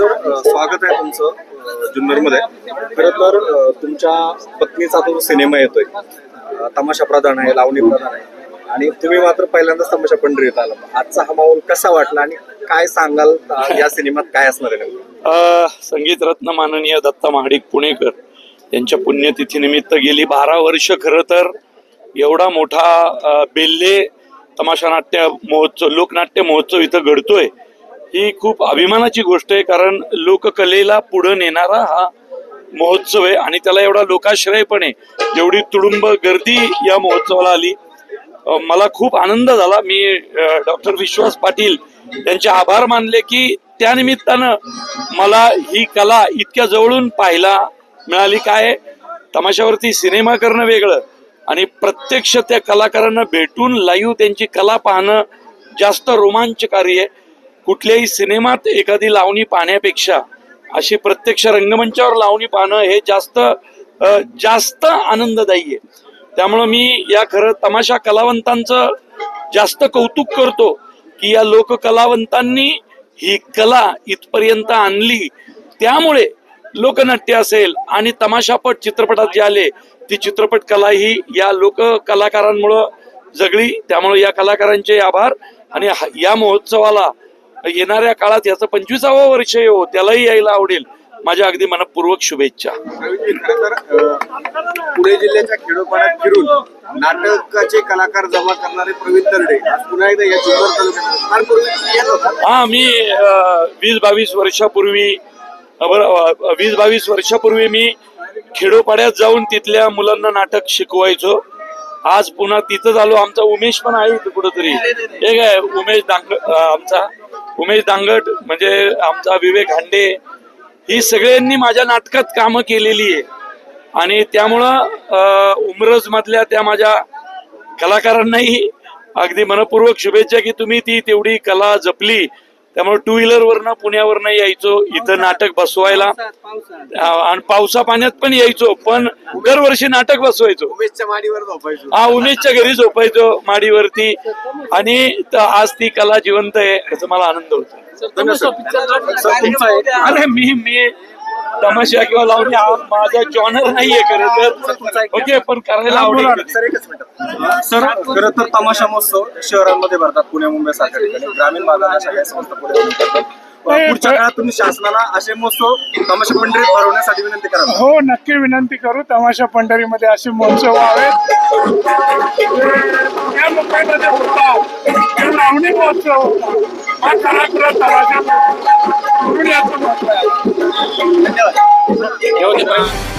स्वागत आहे तुमचं जुन्नरमध्ये. खरं तर तुमच्या पत्नीचा तो सिनेमा येतोय तमाशा प्रधान आहे लावणी प्रधान आहे. आणि तुम्ही मात्र पहिल्यांदाच तमाशा पंढरीत आला. आजचा हा माहोल कसा वाटला आणि काय सांगाल या सिनेमात काय असणार आहे संगीत रत्न माननीय दत्ता महाडिक पुणेकर यांच्या पुण्यतिथीनिमित्त गेली बारा वर्ष खरं तर एवढा मोठा बेल्ले तमाशा नाट्य महोत्सव लोकनाट्य महोत्सव इथं घडतोय. ही खूप अभिमानाची गोष्ट आहे कारण लोककलेला पुढं नेणारा हा महोत्सव आहे आणि त्याला एवढा लोकाश्रय पण आहे. जेवढी तुडुंब गर्दी या महोत्सवाला आली मला खूप आनंद झाला. मी डॉक्टर विश्वास पाटील यांचे आभार मानले की त्यानिमित्तानं मला ही कला इतक्या जवळून पाहायला मिळाली. काय? तमाशावरती सिनेमा करणं वेगळं आणि प्रत्यक्ष त्या कलाकारांना भेटून लाईव्ह त्यांची कला पाहणं जास्त रोमांचकारी आहे. कुठल्याही सिनेमात एखादी लावणी पाहण्यापेक्षा अशी प्रत्यक्ष रंगमंचावर लावणी पाहणं हे जास्त जास्त आनंददायी आहे. त्यामुळं मी या खरं तमाशा कलावंतांचं जास्त कौतुक करतो की या लोककलावंतांनी ही कला इथपर्यंत आणली. त्यामुळे लोकनाट्य असेल आणि तमाशापट चित्रपटात जे आले ती चित्रपट कला ही या लोक कलाकारांमुळं जगली. त्यामुळे या कलाकारांचे आभार आणि या महोत्सवाला येणाऱ्या काळात याचं पंचवीसावं वर्ष हो त्यालाही यायला आवडेल. माझ्या अगदी मनपूर्वक शुभेच्छा. पुणे जिल्ह्याच्या खेडोपाड्यात फिरून नाटकाचे कलाकार जमा करणारे प्रवीण तरडे आज पुन्हा एकदा या हा मी वीस बावीस वर्षापूर्वी वीस बावीस वर्षापूर्वी मी खेडोपाड्यात जाऊन तिथल्या मुलांना नाटक शिकवायचो. आज पुन्हा तिथं आलो आमचा उमेश पण आहे कुठंतरी. हे काय उमेश आमचा? उमेश दांगट म्हणजे आमचा विवेक हांडे ही सगळ्यांनी माझ्या नाटकात कामं केलेली आहे. आणि त्यामुळं उमरज मधल्या त्या माझ्या कलाकारांनाही अगदी मनपूर्वक शुभेच्छा की तुम्ही ती तेवढी कला जपली. त्यामुळे टू व्हीलर वरनं पुण्यावरनं यायचो इथं नाटक बसवायला. आणि पावसा पाण्यात पण यायचो पण दरवर्षी नाटक बसवायचो. उमेशच्या माडीवर झोपायचो. हा उमेशच्या घरी झोपायचो माडीवरती. आणि आज ती कला जिवंत आहे याचा मला आनंद होतो. सर, तुमचं आहे. अरे मी मी तमाशा किंवा लावणी हा माझा जॉनर नाहीये खरं तर. ओके पण करायला आवडेल. सर एकच मिनिट. सर खरं तर तमाशा महोत्सव शहरांमध्ये भरतात. पुणे मुंबई सारख्या ठिकाणी. ग्रामीण भागात अशा काही संस्था पुढे करतात पुढच्या काळात तुम्ही शासनाला असे महोत्सव तमाशा पंढरीत भरवण्यासाठी विनंती करा. हो नक्की विनंती करू. तमाशा पंढरीमध्ये असे महोत्सव व्हावेत. या मुंबईमध्ये होता. हे लावणी महोत्सव होता. हा कलाकृत तमाशा. पुरुलियाचा महोत्सव आहे. धन्यवाद